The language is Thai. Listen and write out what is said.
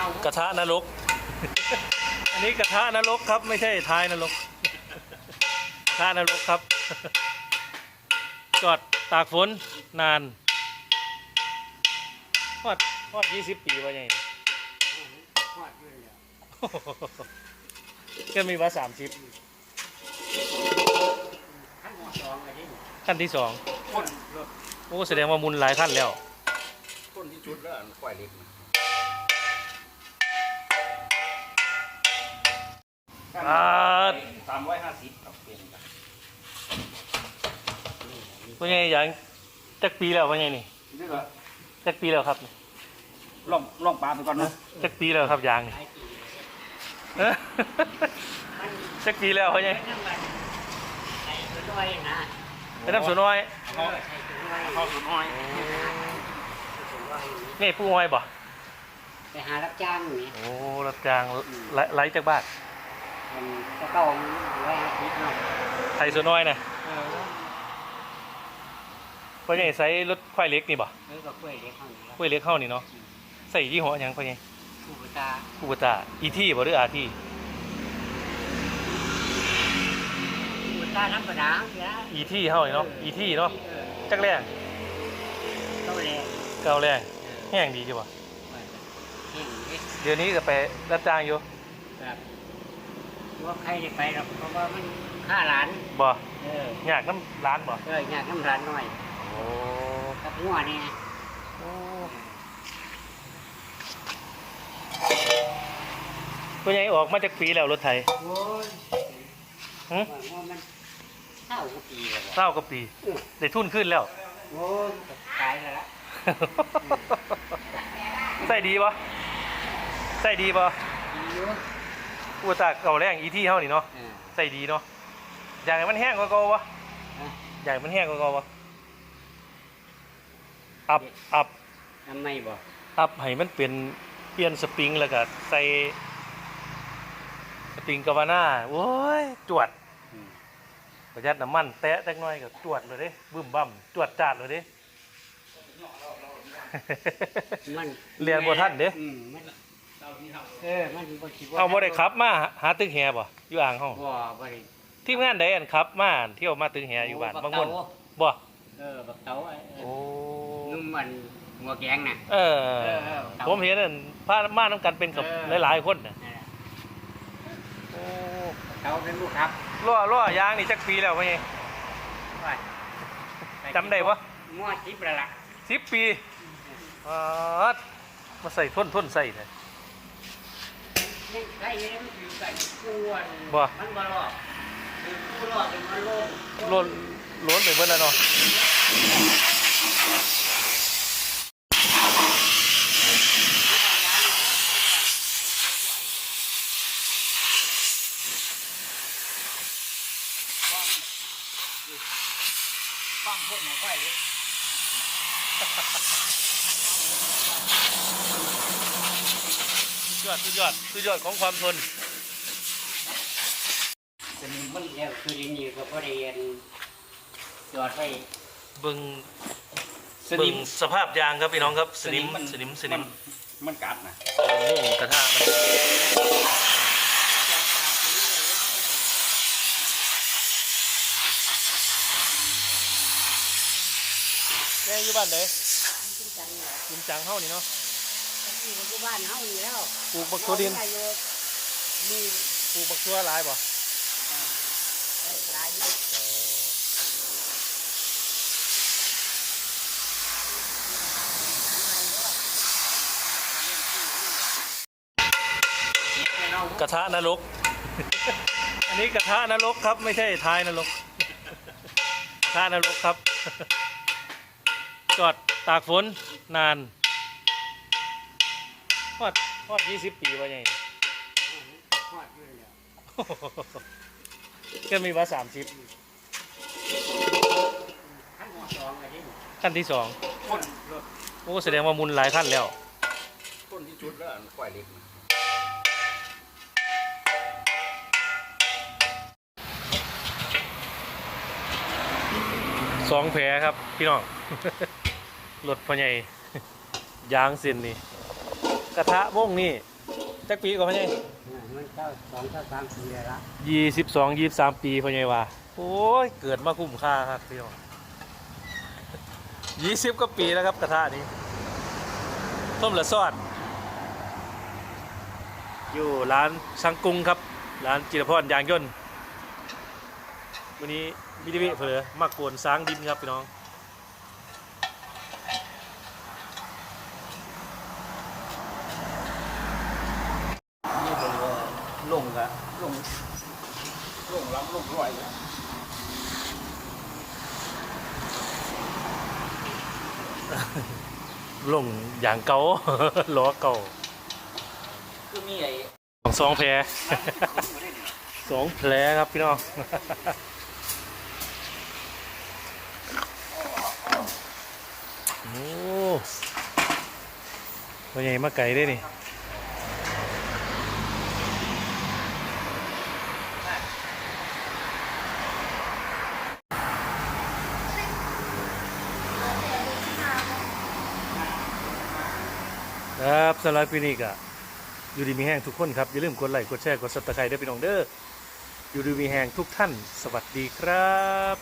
เรากระทะนรก อันนี้กระทะนรกครับ ไม่ใช่ท้ายนรก กระทะนรกครับ จอดตากฝนนานทอดทอดยี่สิบปีวะไงทอดด้วยแล้วก็มีว่าสามสิบขั้นหัวสองอะไรนี่ขั้นที่สองคนรถโอ้แสดงว่ามุนหลายขั้นแล้วคนที่จุดแล้วอันควายเล็กนะ อ่าสามร้อยห้าสิบครับเป็นกันว่าไงอย่างจักปีแล้วว่าไงนี่นี่เหรอจักปีแล้วครับล่องล่องปลาไปก่อนนะจักปีแล้วครับยางนี่เอ้อจักปีแล้วว่าไงใส่ตัวด้วยนะไปน้ำสวนน้อยเขาใส่ตัวด้วยเขาสุดน้อยนี่ผู้อ้อยบ่ไปหารับจ้างนี่โอ้รับจ้างไล่ไล่จากบ้าน มันก็ต้องไว้อาทิตย์เนาะไทยสวนน้อยนะว่าไงใส่รถควายเล็กนี่บ่เออก็กล้วยเล็กเท่านี้แล้วควายเล็กเข้านี่เนาะใส่ยี่ห้อหยังว่าไงผู้ตาคูบตาอีที่บ่หรืออาที่ผู้ตาธรรมดางเนี่ยอีที่เฮานี่เนาะอีที่เนาะจักแรงเขาเลยเก่าแรงแห้งดีจ้ะบ่เห็นไหมเดี๋ยวนี้ก็ไปรับจ้างอยู่แบบ ว่าใครจะไปหรอกเพราะว่ามันค่าหลาน บ่เอออยากน้ำร้านบ่เอออยากน้ำร้านหน่อยโอ้กับหัวนี่ตัวใหญ่ออกมาจากปีแล้วรถไถโอ้ยหึว่ามันเท่ากว่าปีแล้วเศร้ากับปีได้ทุนขึ้นแล้ว โอ้ยตายแล้วละใส่ดีปะใส่ดีปะดีอยู่ อุตส่าห์เก่าแรงอีที่เฮานี่เนาะเออใส่ดีเนาะอยากให้มันแห้งกว่าเก่าวะฮะอยากให้มันแห้งกว่าเก่าวะอัพอัพทำไมบ่อัพให้มันเป็นเปลี่ยนสปริงแล้วก็ใส่สปริงกาวาน่าโอ้ยจวดอืมประหยัดน้ำมันแตะจักหน่อยก็จวดเลยเด้บึ้มบั่มจวดจาดเลยเด้ มันเรียนบ่ทันเด้ อืมมัน เออมันบ่คิดว่าเอาบ่ได้ขับมาหาตึกแฮบ่อยู่อ่างเฮาบ่บ่ได้ทีมงานใดอันขับมาเที่ยวมาตึกแฮอยู่บ้านบางคนเตบ่เออบักเตาเออโอ้นุ่มมันหัวแกงน่ะเออเออเออเตาผมเห็นนั่นพามานํกันเป็นกับเออหลายๆคนน่ะนั่นแหละโอ้เตาเป็นลูกครับล้อล้อยางนี่จักปีแล้วพ่อใหญ่ว่าจำได้บ่มั่วจิบแล้วล่ะ10ปีอ๋อมาใส่ทนทนใส่แท้ยั งใส่ยังมันอยู่ใส่กวนบ่ มันบ่รอดคือผู้รอดเป็นมันโลงล้นล้นไปเบิดแล้วเนาะฟังพวกหมอไฟเล ยสุดยอดสุดยอดสุดยอดของความทนสนิมมันแล้วคือดินนี่ก็บ่ได้เรียนจอดไว้เบิ่งสนิมเบิ่งสภาพยางครับพี่น้องครับสนิมมันสนิมสนิมมันกัดนะมุ่งกระทะมันแม่อยู่บ้านไหนจริงจังเลยกินจังเฮานี่เนาะ อยู่กับบ้านเฮานี่แล้วปลูกบักตัวดินเอาอยู่มีปลูกบักตัวหลายบ่หลายอยู่กระทะนรก อันนี้กระทะนรกครับไม่ใช่ท้ายนรกกระทะนรกครับ จอดตากฝนนาน ทอดทอดยี่สิบปีวะไงทอดอยู่แล้วก็มีว่าสามสิบขั้นหัวสองอะไรนี่ขั้นที่สองคนรถโอ้แสดงว่ามุนหลายขั้นแล้วคนที่จุดแล้วควายเล็กสองแผลครับ พี่น้องรถพ่อใหญ่ยางเส้นนี่ กระทะวงนี่จักปีก่อนพ่อใหญ่มันเจ้าสองเจ้าสามปีแล้วละยี่สิบสองยี่สิบสามปีพ่อใหญ่ว่าโอ้ยเกิดมาคุ้มค่าครับพี่น้องยี่สิบกว่าปีแล้วครับกระทะนี้ต้มละซอดอยู่ร้านสังกุงครับ ร้านจิรพรยางยนต์วันนี้มิดิวิเผลอมากโกนสร้างดินครับพี่น้อง นี่เป็นว่าลงกะล งลงล้ำลงร้อยลงอย่างเก่า ล้อเก่าคือมีไอ้สองสองแผลสองแผลครับพี่น้องโอ้ตัวใหญ่มาไก่ได้นี่ ครับสำหรับพี่นี่ก็อยู่ดีมีแห้งทุกคนครับ อย่าลืมกดไลค์กดแชร์กดซับสไครต์ด้วยพี่น้องเด้ออยู่ดีมีแห้งทุกท่าน สวัสดีครับ